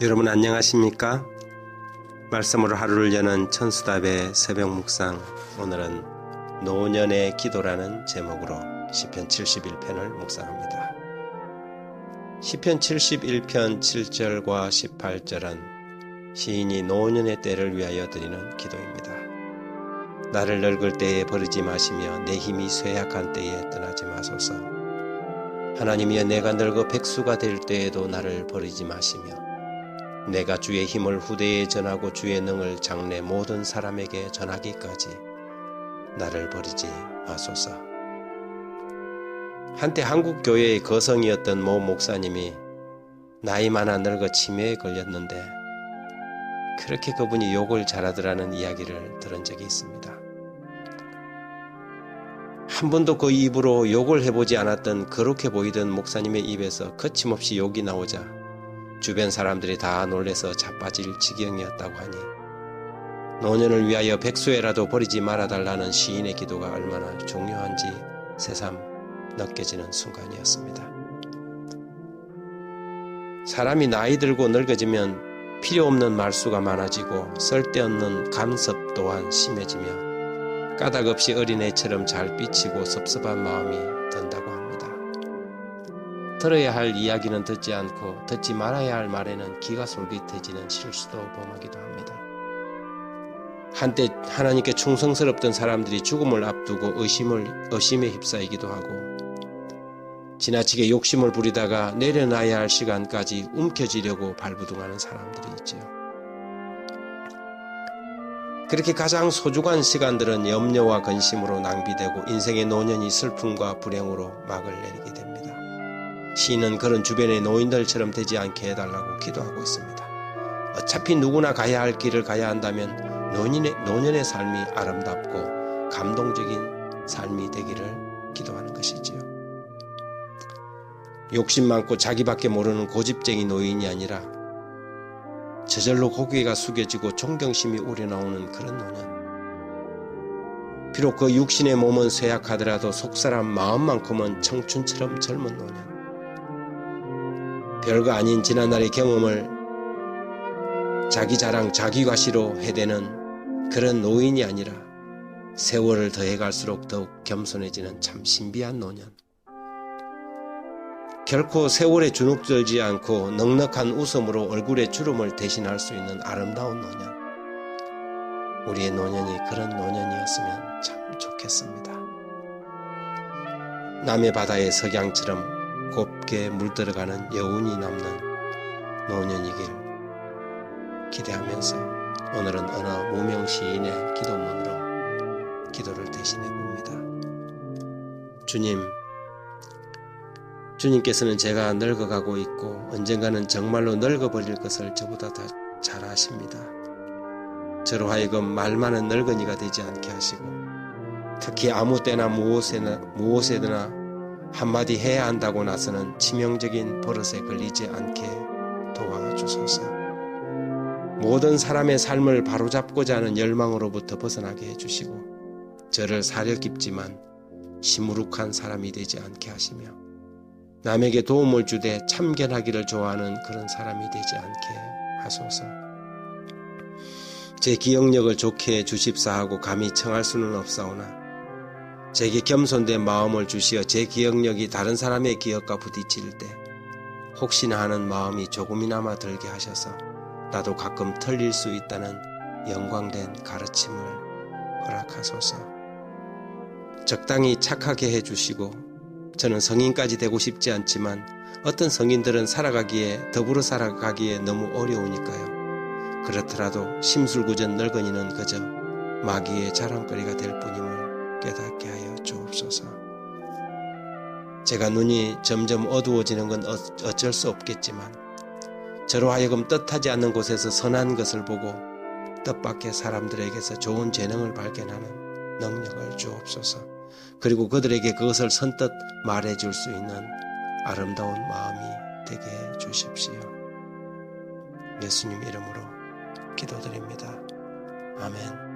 여러분 안녕하십니까? 말씀으로 하루를 여는 천수답의 새벽 묵상 오늘은 노년의 기도라는 제목으로 시편 71편을 묵상합니다. 시편 71편 7절과 18절은 시인이 노년의 때를 위하여 드리는 기도입니다. 나를 늙을 때에 버리지 마시며 내 힘이 쇠약한 때에 떠나지 마소서. 하나님이여 내가 늙어 백수가 될 때에도 나를 버리지 마시며 내가 주의 힘을 후대에 전하고 주의 능을 장래 모든 사람에게 전하기까지 나를 버리지 마소서. 한때 한국 교회의 거성이었던 모 목사님이 나이 많아 늙어 치매에 걸렸는데 그렇게 그분이 욕을 잘하더라는 이야기를 들은 적이 있습니다. 한 번도 그 입으로 욕을 해보지 않았던 그렇게 보이던 목사님의 입에서 거침없이 욕이 나오자 주변 사람들이 다 놀래서 자빠질 지경이었다고 하니 노년을 위하여 백수에라도 버리지 말아달라는 시인의 기도가 얼마나 중요한지 새삼 느껴지는 순간이었습니다. 사람이 나이 들고 늙어지면 필요 없는 말수가 많아지고 쓸데없는 간섭 또한 심해지며 까닭없이 어린애처럼 잘 삐치고 섭섭한 마음이. 들어야 할 이야기는 듣지 않고 듣지 말아야 할 말에는 귀가 솔깃해지는 실수도 범하기도 합니다. 한때 하나님께 충성스럽던 사람들이 죽음을 앞두고 의심을 의심에 휩싸이기도 하고 지나치게 욕심을 부리다가 내려놔야 할 시간까지 움켜쥐려고 발부둥하는 사람들이 있죠. 그렇게 가장 소중한 시간들은 염려와 근심으로 낭비되고 인생의 노년이 슬픔과 불행으로 막을 내리게 됩니다. 시인은 그런 주변의 노인들처럼 되지 않게 해달라고 기도하고 있습니다. 어차피 누구나 가야 할 길을 가야 한다면 노년의, 노년의 삶이 아름답고 감동적인 삶이 되기를 기도하는 것이지요. 욕심 많고 자기밖에 모르는 고집쟁이 노인이 아니라 저절로 고개가 숙여지고 존경심이 우러나오는 그런 노년. 비록 그 육신의 몸은 쇠약하더라도 속사람 마음만큼은 청춘처럼 젊은 노년. 별거 아닌 지난날의 경험을 자기 자랑, 자기 과시로 해대는 그런 노인이 아니라 세월을 더해갈수록 더욱 겸손해지는 참 신비한 노년. 결코 세월에 주눅들지 않고 넉넉한 웃음으로 얼굴의 주름을 대신할 수 있는 아름다운 노년. 우리의 노년이 그런 노년이었으면 참 좋겠습니다. 남의 바다의 석양처럼 곱게 물들어가는 여운이 남는 노년이길 기대하면서 오늘은 어느 무명 시인의 기도문으로 기도를 대신해 봅니다. 주님, 주님께서는 제가 늙어가고 있고 언젠가는 정말로 늙어버릴 것을 저보다 더잘 아십니다. 저로 하여금 말 많은 늙은이가 되지 않게 하시고 특히 아무 때나 무엇에나, 무엇에나 한마디 해야 한다고 나서는 치명적인 버릇에 걸리지 않게 도와주소서. 모든 사람의 삶을 바로잡고자 하는 열망으로부터 벗어나게 해주시고 저를 사려 깊지만 시무룩한 사람이 되지 않게 하시며 남에게 도움을 주되 참견하기를 좋아하는 그런 사람이 되지 않게 하소서. 제 기억력을 좋게 주십사하고 감히 청할 수는 없사오나 제게 겸손된 마음을 주시어 제 기억력이 다른 사람의 기억과 부딪힐 때 혹시나 하는 마음이 조금이나마 들게 하셔서 나도 가끔 틀릴 수 있다는 영광된 가르침을 허락하소서. 적당히 착하게 해주시고 저는 성인까지 되고 싶지 않지만 어떤 성인들은 살아가기에 더불어 살아가기에 너무 어려우니까요. 그렇더라도 심술구전 늙은이는 그저 마귀의 자랑거리가 될 뿐임을 깨닫게 하여 주옵소서. 제가 눈이 점점 어두워지는 건 어쩔 수 없겠지만 저로 하여금 뜻하지 않는 곳에서 선한 것을 보고 뜻밖의 사람들에게서 좋은 재능을 발견하는 능력을 주옵소서. 그리고 그들에게 그것을 선뜻 말해줄 수 있는 아름다운 마음이 되게 해 주십시오. 예수님 이름으로 기도드립니다. 아멘.